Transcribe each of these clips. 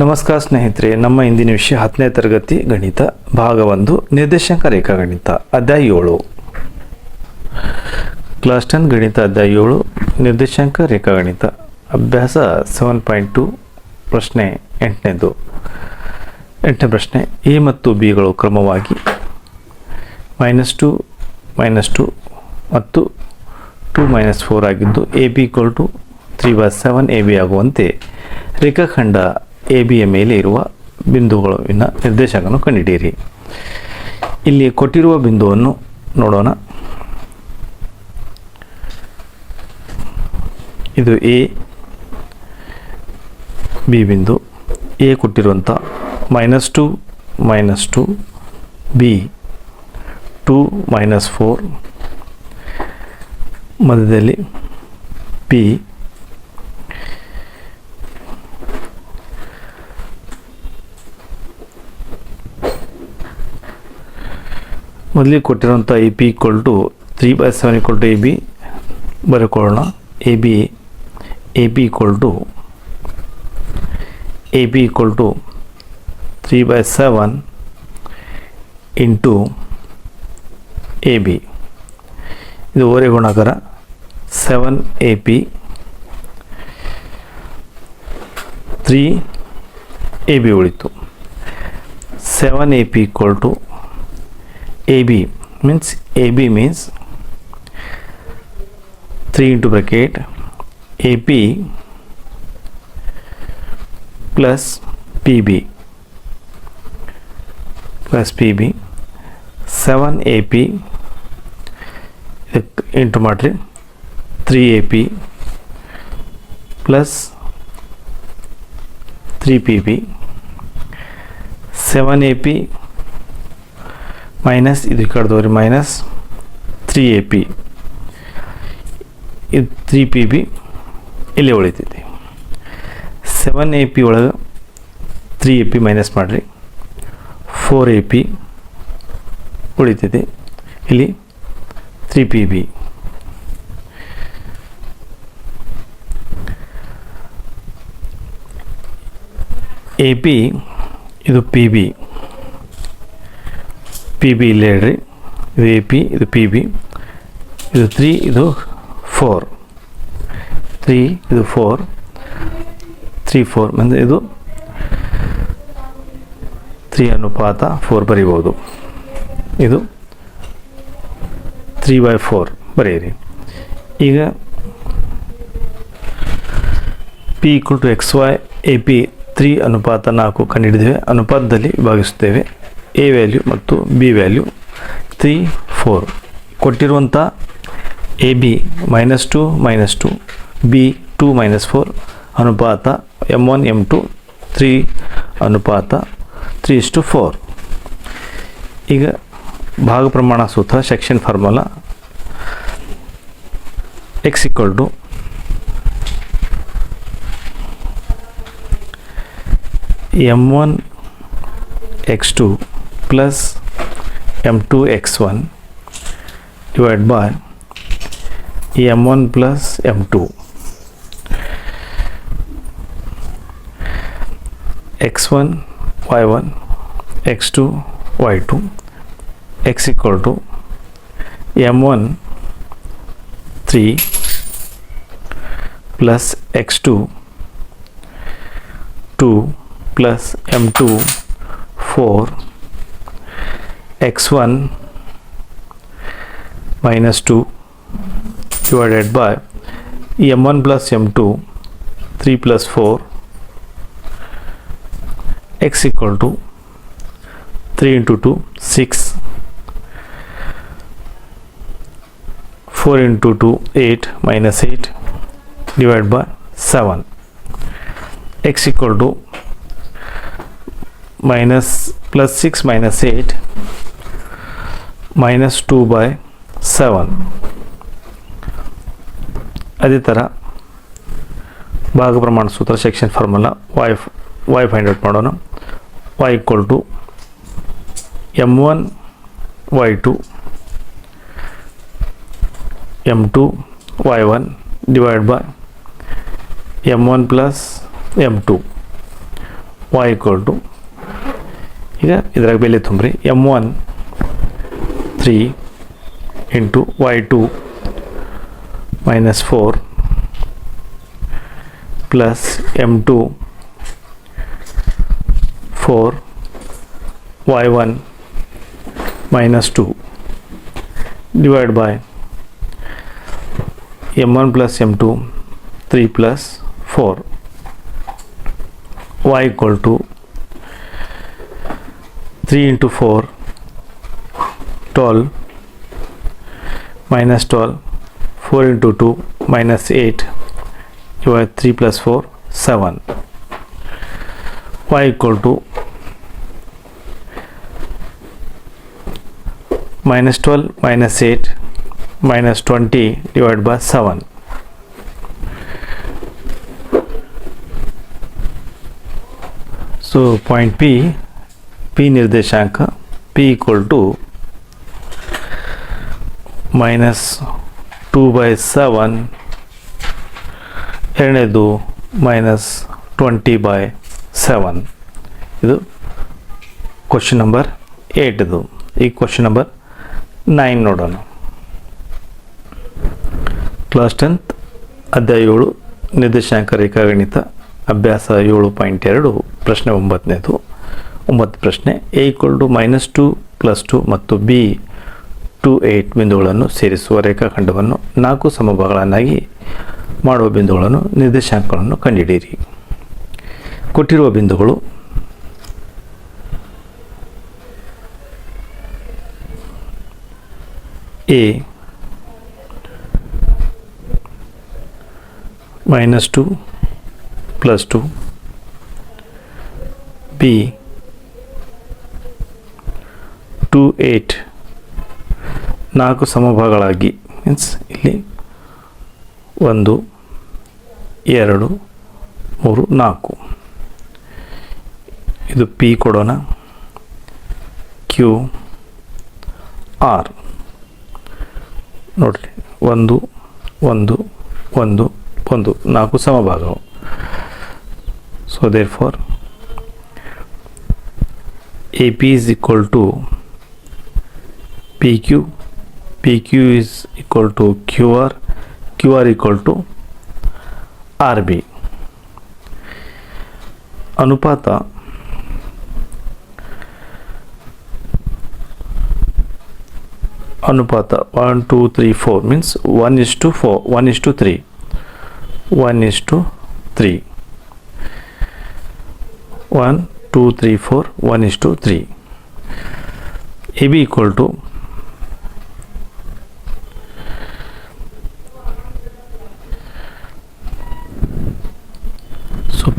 ನಮಸ್ಕಾರ ಸ್ನೇಹಿತರೆ, ನಮ್ಮ ಇಂದಿನ ವಿಷಯ ಹತ್ತನೇ ತರಗತಿ ಗಣಿತ ಭಾಗ ಒಂದು ನಿರ್ದೇಶಾಂಕ ರೇಖಾಗಣಿತ ಅಧ್ಯಾಯ ಏಳು. ಕ್ಲಾಸ್ ಟೆನ್ ಗಣಿತ, ಅಧ್ಯಾಯ ಏಳು, ನಿರ್ದೇಶಾಂಕ ರೇಖಾಗಣಿತ ಅಭ್ಯಾಸ ಸೆವೆನ್ ಪಾಯಿಂಟ್ ಟು ಪ್ರಶ್ನೆ ಎಂಟನೇದು. ಎಂಟನೇ ಪ್ರಶ್ನೆ, ಎ ಮತ್ತು ಬಿಗಳು ಕ್ರಮವಾಗಿ ಮೈನಸ್ ಟು ಮೈನಸ್ ಟು ಮತ್ತು ಟು ಮೈನಸ್ ಫೋರ್ ಆಗಿದ್ದು A B equal to three by seven A B ಆಗುವಂತೆ ರೇಖಾಖಂಡ ಎ ಬಿಯ ಮೇಲೆ ಇರುವ ಬಿಂದುಗಳಿನ ನಿರ್ದೇಶಕವನ್ನು ಕಂಡುಹಿಡಿಯಿರಿ ಇಲ್ಲಿ ಕೊಟ್ಟಿರುವ ಬಿಂದುವನ್ನು ನೋಡೋಣ. ಇದು ಎ ಬಿ ಬಿಂದು. ಎ ಕೊಟ್ಟಿರುವಂಥ minus two minus two B two minus four ಮಧ್ಯದಲ್ಲಿ ಪಿ ಮೊದಲಿಗೆ ಕೊಟ್ಟಿರುವಂಥ A P equal to three by seven equal to A B ಬರೆಕೊಳ್ಳೋಣ A B A P equal to A B equal to three by seven into A B ಇದು ಓರೆ ಗುಣಾಕಾರ. Seven A P three A B ಉಳಿತು. Seven A P equal to AB means AB means 3 into bracket AP plus PB plus PB 7 AP into matrix 3 AP plus 3 PB 7 AP minus, ಇದು ಕಡ್ದವ್ರಿ minus three A P ಇದು three P B ಇಲ್ಲಿ ಉಳಿತೈತಿ. Seven A P ಒಳಗೆ three A P minus ಮಾಡಿರಿ. Four A P ಉಳಿತೈತಿ. ಇಲ್ಲಿ three P B A P ಇದು ಪಿ ಬಿ ಪಿ ಬಿ ಇಲ್ಲೇ ಇದು ಎ ಪಿ ಇದು ಪಿ ಬಿ ಇದು ತ್ರೀ ಇದು ಫೋರ್ ತ್ರೀ ಇದು ಫೋರ್ ತ್ರೀ ಫೋರ್ ಅಂದರೆ ಇದು ತ್ರೀ ಅನುಪಾತ ಫೋರ್ ಬರೀಬೋದು. ಇದು ತ್ರೀ ಬೈ ಫೋರ್ ಬರೆಯಿರಿ. ಈಗ P equal to X Y A P three ಅನುಪಾತ ನಾಲ್ಕು ಕಂಡುಹಿಡಿದೇವೆ ಅನುಪಾತದಲ್ಲಿ ವಿಭಾಗಿಸುತ್ತೇವೆ. ಎ ವ್ಯಾಲ್ಯೂ ಮತ್ತು ಬಿ ವ್ಯಾಲ್ಯೂ ತ್ರೀ ಫೋರ್ ಕೊಟ್ಟಿರುವಂಥ A B minus two minus two B two minus four ಅನುಪಾತ M one M two three ಅನುಪಾತ ತ್ರೀ ಇಷ್ಟು ಫೋರ್ ಈಗ ಭಾಗ ಪ್ರಮಾಣ ಸೂತ್ರ section formula X equal to M one X two plus m2x1 divided by m1 plus m2 x1 y1 x2 y2 x equal to m1 3 plus x2 2 plus m2 4 x1 minus 2 divided by m1 plus m2 3 plus 4 x equal to 3 into 2 6 4 into 2 8 minus 8 divided by 7 x equal to minus plus 6 minus 8 minus two by seven ಅದೇ ಥರ ಭಾಗ ಪ್ರಮಾಣ ಸೂತ್ರ section formula Y Y find out ಮಾಡೋಣ. Y equal to M one Y two M two Y one divide by M one plus M two y equal to ಈಗ ಇದ್ರಾಗ ಬೆಲೆ ತುಂಬ್ರಿ. M one 3 into y2 minus 4 plus m2 4 y1 minus 2 divided by m1 plus m2 3 plus 4 y equal to 3 into 4 12 minus 12 4 into 2 minus 8 you have 3 plus 4 7 y equal to minus 12 minus 8 minus 20 divided by 7 so point p p nirdeshanka p equal to minus 2 by 7 ಎರಡನೇದು minus twenty by seven. ಇದು question number ಏಯ್ಟ್ದು ಈ question number nine ನೋಡೋಣ. Class tenth ಅಧ್ಯಾಯ ಏಳು ನಿರ್ದೇಶಾಂಕ ರೇಖಾಗಣಿತ ಅಭ್ಯಾಸ ಏಳು ಪಾಯಿಂಟ್ ಎರಡು, ಪ್ರಶ್ನೆ ಒಂಬತ್ತನೇದು. ಒಂಬತ್ತು ಪ್ರಶ್ನೆ A equal to minus two plus two ಮತ್ತು ಬಿ ಟು ಏಯ್ಟ್ ಬಿಂದುಗಳನ್ನು ಸೇರಿಸುವ ರೇಖಾಖಂಡವನ್ನು ನಾಲ್ಕು ಸಮಭಾಗಗಳನ್ನಾಗಿ ಮಾಡುವ ಬಿಂದುಗಳನ್ನು ನಿರ್ದೇಶಾಂಕಗಳನ್ನು ಕಂಡುಹಿಡಿಯಿರಿ ಕೊಟ್ಟಿರುವ ಬಿಂದುಗಳು ಎ minus 2 plus 2 b 2 8 ನಾಲ್ಕು ಸಮಭಾಗಗಳಾಗಿ ಮೀನ್ಸ್ ಇಲ್ಲಿ ಒಂದು, ಎರಡು, ಮೂರು, ನಾಲ್ಕು. ಇದು ಪಿ ಕೊಡೋಣ. ಕ್ಯೂ ಆರ್ ನೋಡ್ರಿ, ಒಂದು ಒಂದು ಒಂದು ಒಂದು, ನಾಲ್ಕು ಸಮಭಾಗವು so there for A P is equal to P Q P Q is equal to Q R Q R equal to R B ಅನುಪಾತ ಅನುಪಾತ one two three four means one is to four one is to three one is to three one two three four one is to three A B equal to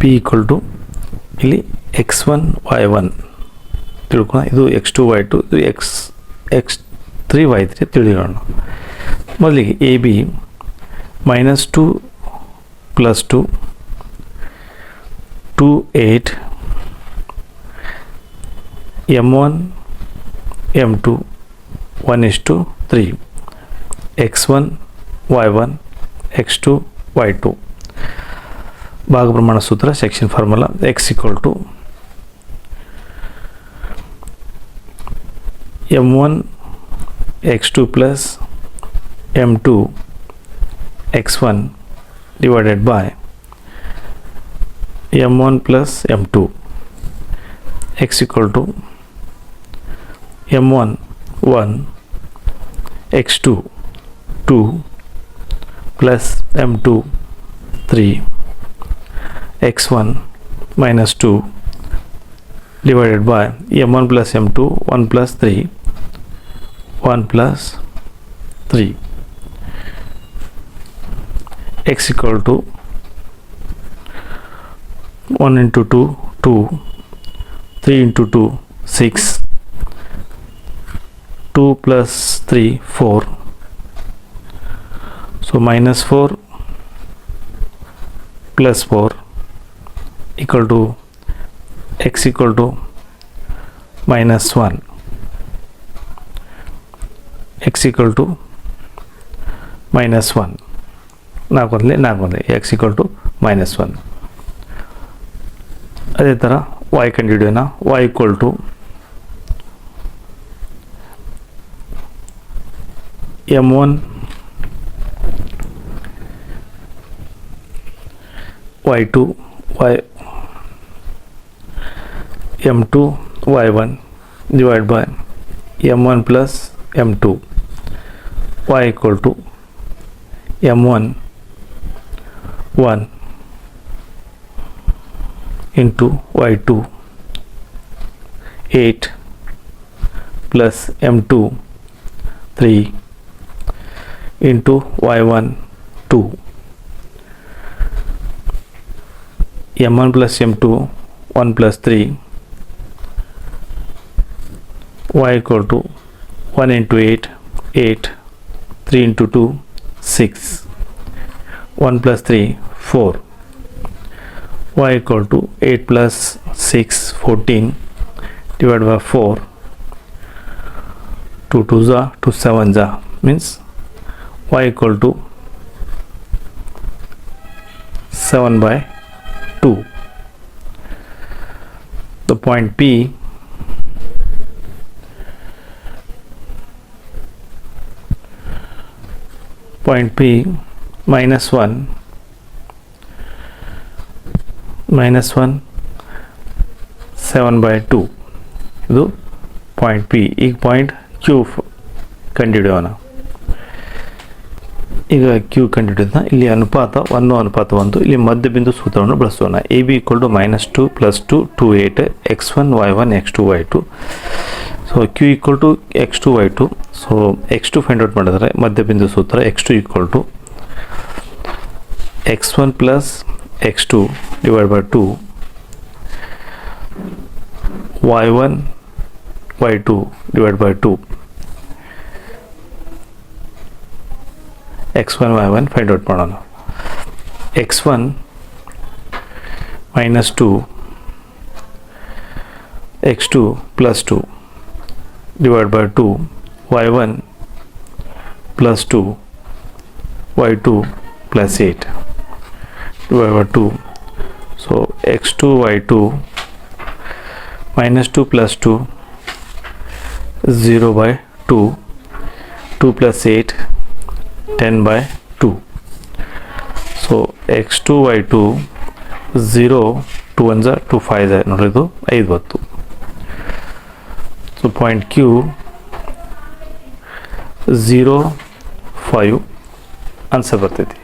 P equal to ಇಲ್ಲಿ X one Y one ತಿಳ್ಕೊಳ ಇದು X two Y to ಇದು X X three Y three ತಿಳಿಯೋಣ ಮೊದಲಿಗೆ A B minus two plus 2 2 8 m1 m2 1 is to 3 x1 y1 x2 y2 ಭಾಗ ಪ್ರಮಾಣ ಸೂತ್ರ section formula X equal to M one X two plus M two X one divided by m1 plus m2 x equal to m1 1 x2 2 plus m2 3 x1 minus 2 divided by m1 plus m2 1 plus 3 1 plus 3 x equal to 1 into 2 2 3 into 2 6 2 plus 3 4 so minus 4 plus 4 equal to x equal to minus 1 x equal to minus 1 ನಾಲ್ಕೊಂದಲಿ ನಾಲ್ಕೊಂದಲಿ X equal to minus one ಅದೇ ಥರ Y ಕಂಡುಹಿಡಿಯೋಣ Y equal to M one Y two Y m2 y1 divided by m1 plus m2 y equal to m1 1 into y2 8 plus m2 3 into y1 2 m1 plus m2 1 plus 3 y equal to 1 into 8 8 3 into 2 6 1 plus 3 4 y equal to 8 plus 6 14 divided by 4 2 2 za 2 7 za. Means y equal to 7 by 2 the point p point p minus 1 minus one seven by two ಇದು point P ಈಗ point Q ಕಂಡುಹಿಡಿಯೋಣ. ಈಗ Q ಕಂಡುಹಿಡಿದ ಇಲ್ಲಿ ಅನುಪಾತ ಒಂದು ಅನುಪಾತ ಒಂದು. ಇಲ್ಲಿ ಮಧ್ಯ ಬಿಂದು ಸೂತ್ರವನ್ನು ಬಳಸೋಣ. A B equal to minus two plus two two eight X one Y one X two Y two so Q equal to X two Y two so X two find out ಮಾಡಿದರೆ ಮಧ್ಯಬಿಂದು ಸೂತ್ರ X two equal to X one plus x2 divided by 2 y1 y2 divided by 2 x1 y1 find out ಮಾಡೋಣ. X1 minus 2 x2 plus 2 divided by 2 y1 plus 2 y2 plus 8 divided by 2 so x2 y2 minus 2 plus 2 0 by 2 2 plus 8 10 by 2 so x2 y2 0 2 1 2 5 ಇದೆ ನೋಡ್ರಿ ಇದು 50 so point Q zero five answer ಬರ್ತೈತಿ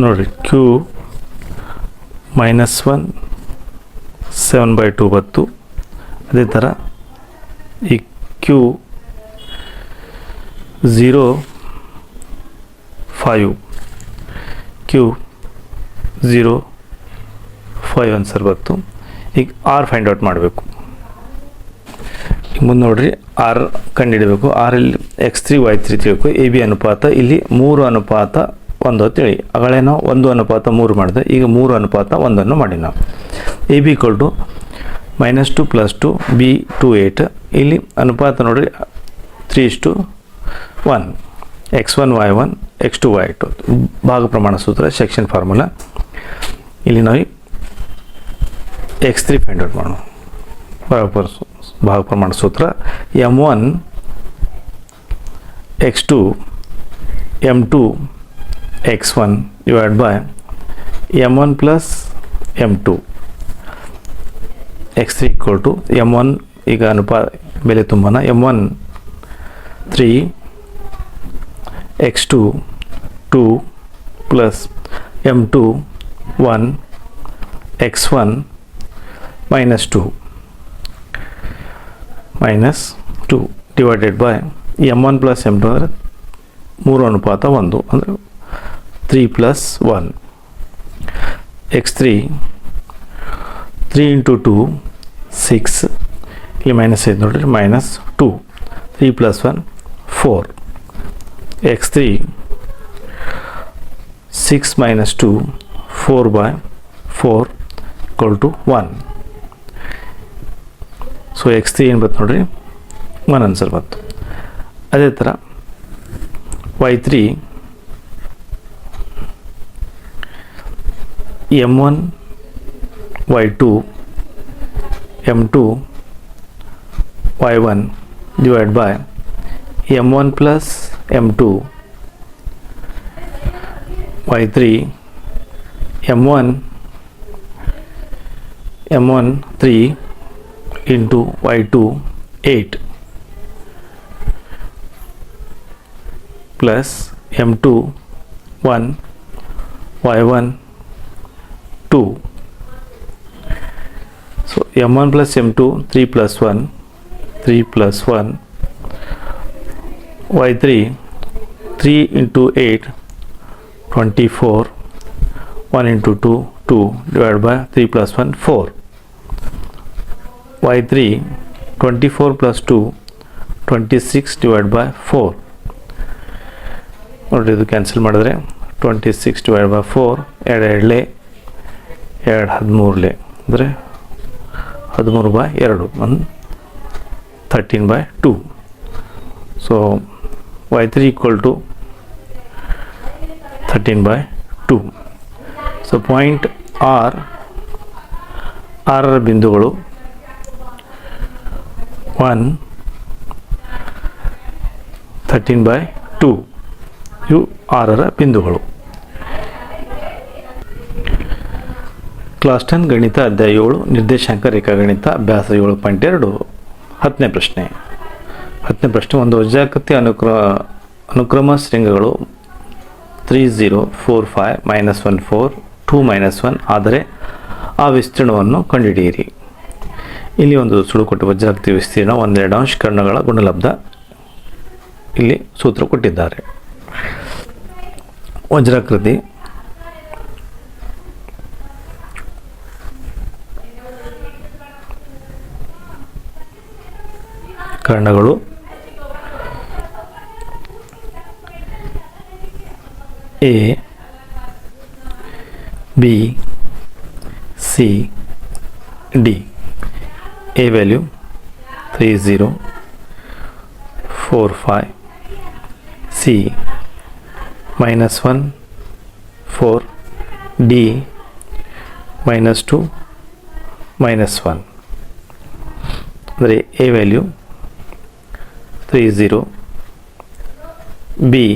ನೋಡಿರಿ Q minus one seven by two ಬತ್ತು ಅದೇ ಥರ ಈ Q zero five Q zero five answer ಬಂತು ಈಗ ಆರ್ ಫೈಂಡ್ ಔಟ್ ಮಾಡಬೇಕು. ಮುಂದೆ ನೋಡ್ರಿ ಆರ್ ಕಂಡುಹಿಡಬೇಕು ಆರ್ ಇಲ್ಲಿ ಎಕ್ಸ್ ತ್ರೀ ವೈ ತ್ರೀ ತಿಳ್ಕೊ. ಎ ಬಿ ಅನುಪಾತ, ಇಲ್ಲಿ ಮೂರು ಅನುಪಾತ, ಒಂದು ಅಂತೇಳಿ ಅಗಳೇ ನಾವು ಒಂದು ಅನುಪಾತ, ಮೂರು ಮಾಡಿದೆ. ಈಗ ಮೂರು ಅನುಪಾತ, ಒಂದನ್ನು ಮಾಡಿ ನಾವು. A B equal to minus two plus two B two eight ಇಲ್ಲಿ ಅನುಪಾತ ನೋಡ್ರಿ ತ್ರೀ ಇಷ್ಟು one X one Y one X two Y two ಭಾಗ ಪ್ರಮಾಣ ಸೂತ್ರ ಸೆಕ್ಷನ್ ಫಾರ್ಮುಲಾ ಇಲ್ಲಿ ನಾವು ಎಕ್ಸ್ ತ್ರೀ ಫೈಂಡ್ ಔಟ್ ಮಾಡೋಣ ಭಾಗ ಪ್ರ- ಭಾಗ ಪ್ರಮಾಣ ಸೂತ್ರ M one X two M two X one divide by M one plus M two X three equal to M one ಈಗ ಅನುಪಾ ಬೆಲೆ ತುಂಬೋಣ M one three X two two plus M two one X one minus two minus two divided by M one plus M two ಅಂದರೆ ಮೂರು ಅನುಪಾತ ಒಂದು ಅಂದರೆ three plus one X three three into two six ಇಲ್ಲಿ minus ಐದು ನೋಡಿರಿ minus two three plus one four X three six minus two four by four equal to one so X three ಏನು ಬತ್ತು ನೋಡ್ರಿ ಒನ್ ಆನ್ಸರ್ ಬಂತು ಅದೇ ಥರ Y three M one Y two M two Y one divide by M one plus M two Y three M one M one three into y2 8 plus m2 1 y1 2 so m1 plus m2 3 plus 1 3 plus 1 y3 3 into 8 24 1 into 2 2 divided by 3 plus 1 4 y3 24 plus 2 26 divided by 4 ನೋಡಿ ಇದು cancel ಮಾಡಿದ್ರೆ twenty six divide by four ಎರಡು ಎರಡಲೆ, ಎರಡು ಹದಿಮೂರಲೆ, ಅಂದರೆ ಹದಿಮೂರು by ಎರಡು, ಒಂದು thirteen by two so Y three equal to thirteen by two so point R ಆರರ ಬಿಂದುಗಳು ಒನ್ ಥರ್ಟೀನ್ ಬೈ ಟು ಇವು ಆರರ ಬಿಂದುಗಳು. ಕ್ಲಾಸ್ ಟೆನ್ ಗಣಿತ ಅಧ್ಯಾಯ ಏಳು, ನಿರ್ದೇಶಾಂಕ ರೇಖಾಗಣಿತ ಅಭ್ಯಾಸ ಏಳು ಪಾಯಿಂಟ್ ಎರಡು. ಹತ್ತನೇ ಪ್ರಶ್ನೆ. ಹತ್ತನೇ ಪ್ರಶ್ನೆ, ಒಂದು ವಜ್ರಾಕೃತಿ ಅನುಕ್ರ, ಅನುಕ್ರಮ ಶೃಂಗಗಳು three zero four five minus one four two minus one ಆದರೆ ಆ ವಿಸ್ತೀರ್ಣವನ್ನು ಕಂಡುಹಿಡಿಯಿರಿ. ಇಲ್ಲಿ ಒಂದು ಸುಳು ಕೊಟ್ಟು ವಜ್ರಾಕೃತಿ ವಿಸ್ತೀರ್ಣ, ಒಂದೆರಡು ಅಂಶ ಕರ್ಣಗಳ ಗುಣಲಬ್ಧ. ಇಲ್ಲಿ ಸೂತ್ರ ಕೊಟ್ಟಿದ್ದಾರೆ. ವಜ್ರಾಕೃತಿ. ಕರ್ಣಗಳು. A, B, C, D. A value three zero four five C minus one four D minus two minus one ಅಂದರೆ A value three zero B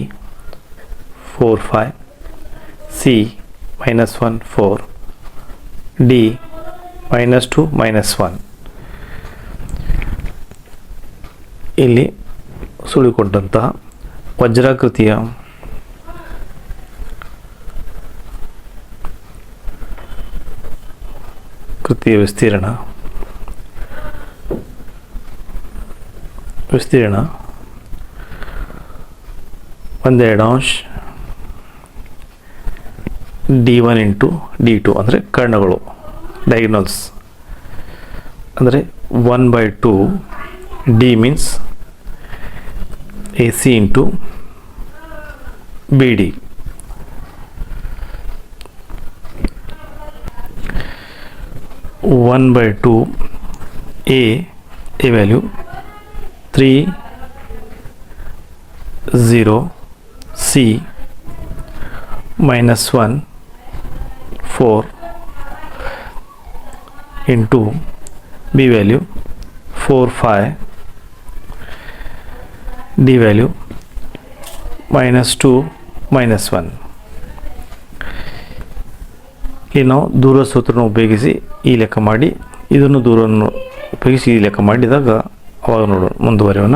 four five C minus one four D minus two minus one ಇಲ್ಲಿ ಸುಳಿಕೊಂಡಂತಹ ವಜ್ರಾಕೃತಿಯ ಕೃತಿಯ ವಿಸ್ತೀರ್ಣ. ವಿಸ್ತೀರ್ಣ ಒಂದೆರಡು ಅಂಶ D one into D two ಅಂದರೆ ಕರ್ಣಗಳು diagonals ಅಂದರೆ one by two D means AC into BD. One by two A A value. Three zero C. Minus one four into B value. Four five four value minus value minus two minus one ಇಲ್ಲಿ ನಾವು ದೂರ ಸೂತ್ರನ ಉಪಯೋಗಿಸಿ ಈ ಲೆಕ್ಕ ಮಾಡಿ, ಇದನ್ನು ದೂರವನ್ನು ಉಪಯೋಗಿಸಿ ಈ ಲೆಕ್ಕ ಮಾಡಿದಾಗ ಅವಾಗ ನೋಡೋಣ, ಮುಂದುವರಿಯೋಣ.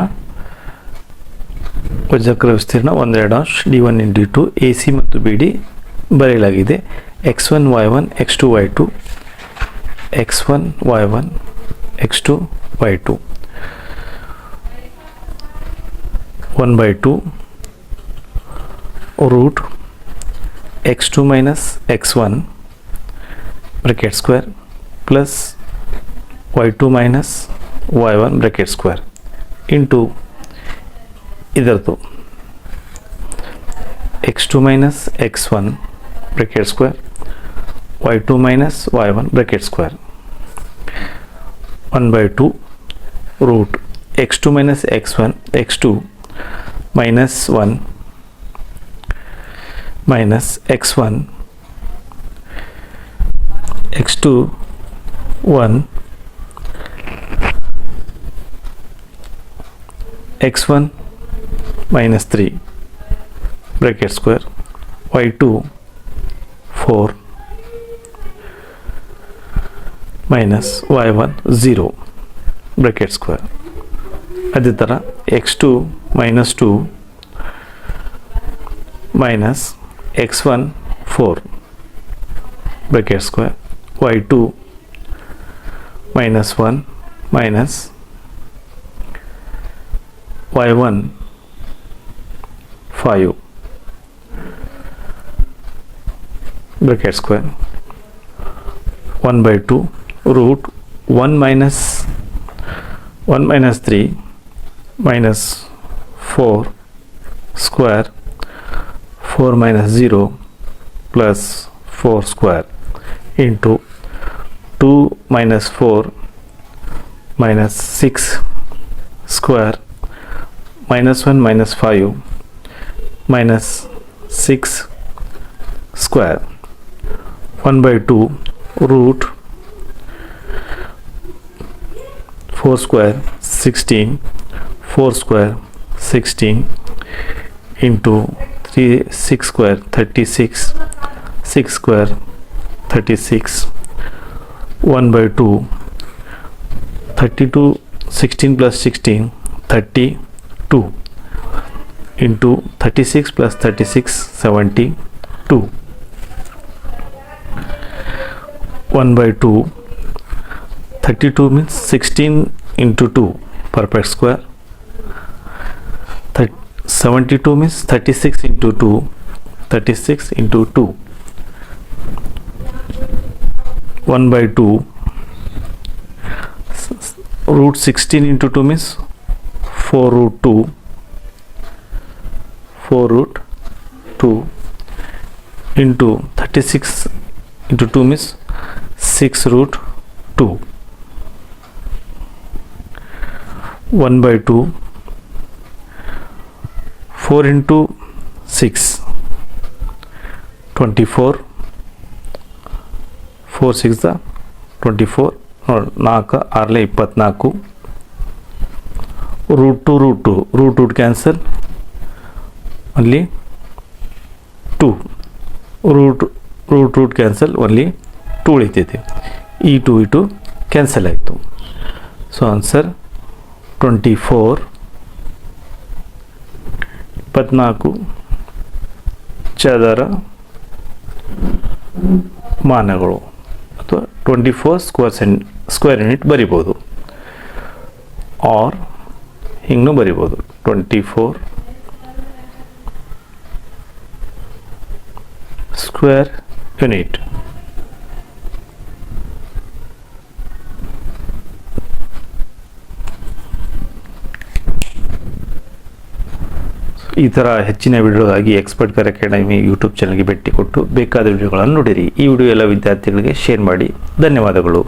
ವಜ್ರಕ್ರ ವಿಸ್ತೀರ್ಣ ಒಂದೆರಡು ಅಂಶ D one in D two A C ಮತ್ತು ಬಿ ಡಿ ಬರೆಯಲಾಗಿದೆ. X one Y one X two Y two X one Y one X two Y two one by two root X two minus X one bracket square plus Y two minus Y one bracket square into to X two minus X one bracket square Y two minus Y one bracket square one by two root X two minus X one X two minus 1 minus x1 x2 1 x1 minus 3 bracket square y2 4 minus y1 0 bracket square. ಅದೇ x2 minus 2 minus x1 4 bracket square y2 minus 1 minus y1 5 bracket square 1 by 2 root 1 minus 1 minus 3 minus 4 square 4 minus 0 plus 4 square into 2 minus 4 minus 6 square minus 1 minus 5 minus 6 square. 1 by 2 root 4 square 16 4 square sixteen into 3 6 square 36 6 square 36 1 by 2 32 16 plus 16 32 into 36 plus 36 72 1 by 2 32 means 16 into 2 perfect square. 72 means 36 into 2 36 into 2 1 by 2 root 16 into 2 means 4 root 2 4 root 2 into 36 into 2 means 6 root 2 1 by 2 4 into 6 24 4 6 six 24 ನೋಡಿ ನಾಲ್ಕು ಆರಲೆ ಇಪ್ಪತ್ನಾಲ್ಕು root two root two root root cancel ಅಲ್ಲಿ two root root root cancel only two ಉಳಿತೈತಿ. ಈ two ಈ two cancel ಆಯಿತು. So answer twenty four ಇಪ್ಪತ್ನಾಲ್ಕು ಚದರ ಮಾನಗಳು ಅಥವಾ ಟ್ವೆಂಟಿ ಫೋರ್ ಸ್ಕ್ವೇರ್ ಸೆನ್ ಸ್ಕ್ವೇರ್ ಯೂನಿಟ್ ಬರಿಬೋದು. ಆರ್ ಹಿಂಗೂ ಬರಿಬೋದು. ಟ್ವೆಂಟಿ ಫೋರ್ ಸ್ಕ್ವೇರ್ ಯೂನಿಟ್ ಈ ಥರ ಹೆಚ್ಚಿನ ವಿಡಿಯೋಗಾಗಿ ಎಕ್ಸ್ಪರ್ಟ್ ಕರ್ ಅಕಾಡೆಮಿ ಯೂಟ್ಯೂಬ್ ಚಾನಲ್ಗೆ ಭೇಟಿ ಕೊಟ್ಟು ಬೇಕಾದ ವಿಡಿಯೋಗಳನ್ನು ನೋಡಿರಿ. ಈ ವಿಡಿಯೋ ಎಲ್ಲ ವಿದ್ಯಾರ್ಥಿಗಳಿಗೆ ಶೇರ್ ಮಾಡಿ. ಧನ್ಯವಾದಗಳು.